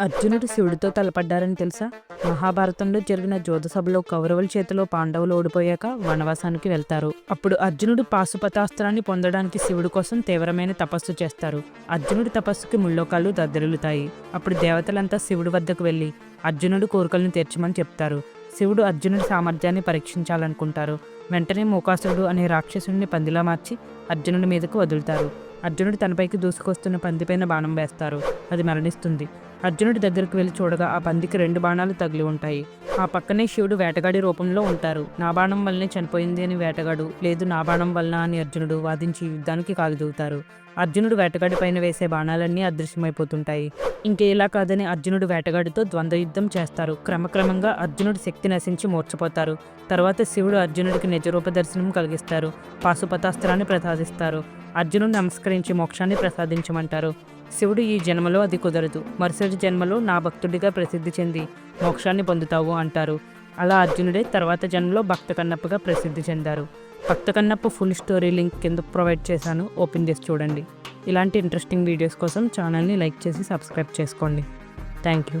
అర్జునుడు శివుడితో తలపడ్డారని తెలుసా? మహాభారతంలో జరిగిన జోద సభలో కౌరవుల చేతిలో పాండవులు ఓడిపోయాక వనవాసానికి వెళ్తారు. అప్పుడు అర్జునుడు పాశుపతాస్త్రాన్ని పొందడానికి శివుడి కోసం తీవ్రమైన తపస్సు చేస్తారు. అర్జునుడి తపస్సుకి ముళ్ళోకాలు దద్దరిల్లుతాయి. అప్పుడు దేవతలంతా శివుడి వద్దకు వెళ్ళి అర్జునుడు కోరికలను తీర్చమని చెప్తారు. శివుడు అర్జునుడి సామర్థ్యాన్ని పరీక్షించాలనుకుంటారు. వెంటనే మూకాసురుడు అనే రాక్షసుడిని పందిలా మార్చి అర్జునుడి మీదకు వదులుతారు. అర్జునుడు తనపైకి దూసుకొస్తున్న పందిపైన బాణం వేస్తారు. అది మరణిస్తుంది. అర్జునుడి దగ్గరికి వెళ్ళి చూడగా ఆ పందికి రెండు బాణాలు తగిలి ఉంటాయి. ఆ పక్కనే శివుడు వేటగాడి రూపంలో ఉంటారు. నా బాణం వల్లనే చనిపోయింది అని వేటగాడు లేదు నా బాణం వలన అని అర్జునుడు వాదించి యుద్ధానికి కాలుదూగుతారు అర్జునుడు వేటగాడి పైన వేసే బాణాలన్నీ అదృశ్యమైపోతుంటాయి. ఇంకే ఇలా కాదని అర్జునుడు వేటగాడితో ద్వంద్వ యుద్ధం చేస్తారు. క్రమక్రమంగా అర్జునుడి శక్తి నశించి మూర్చపోతారు తర్వాత శివుడు అర్జునుడికి నిజరూప దర్శనం కలిగిస్తారు. పాశుపతాస్త్రాన్ని ప్రసాదిస్తారు. అర్జునుడు నమస్కరించి మోక్షాన్ని ప్రసాదించమంటారు. శివుడు ఈ జన్మలో అది కుదరదు. మరుసటి జన్మలో నా భక్తుడిగా ప్రసిద్ధి చెంది మోక్షాన్ని పొందుతావు అంటారు. అలా అర్జునుడే తర్వాత జన్మలో భక్త కన్నప్పగా ప్రసిద్ధి చెందారు. Bhakta Kannappa full story link కింద ప్రొవైడ్ చేశాను. ఓపెన్ చేసి చూడండి. ఇలాంటి ఇంట్రెస్టింగ్ వీడియోస్ కోసం ఛానల్ని లైక్ చేసి సబ్స్క్రైబ్ చేసుకోండి. Thank you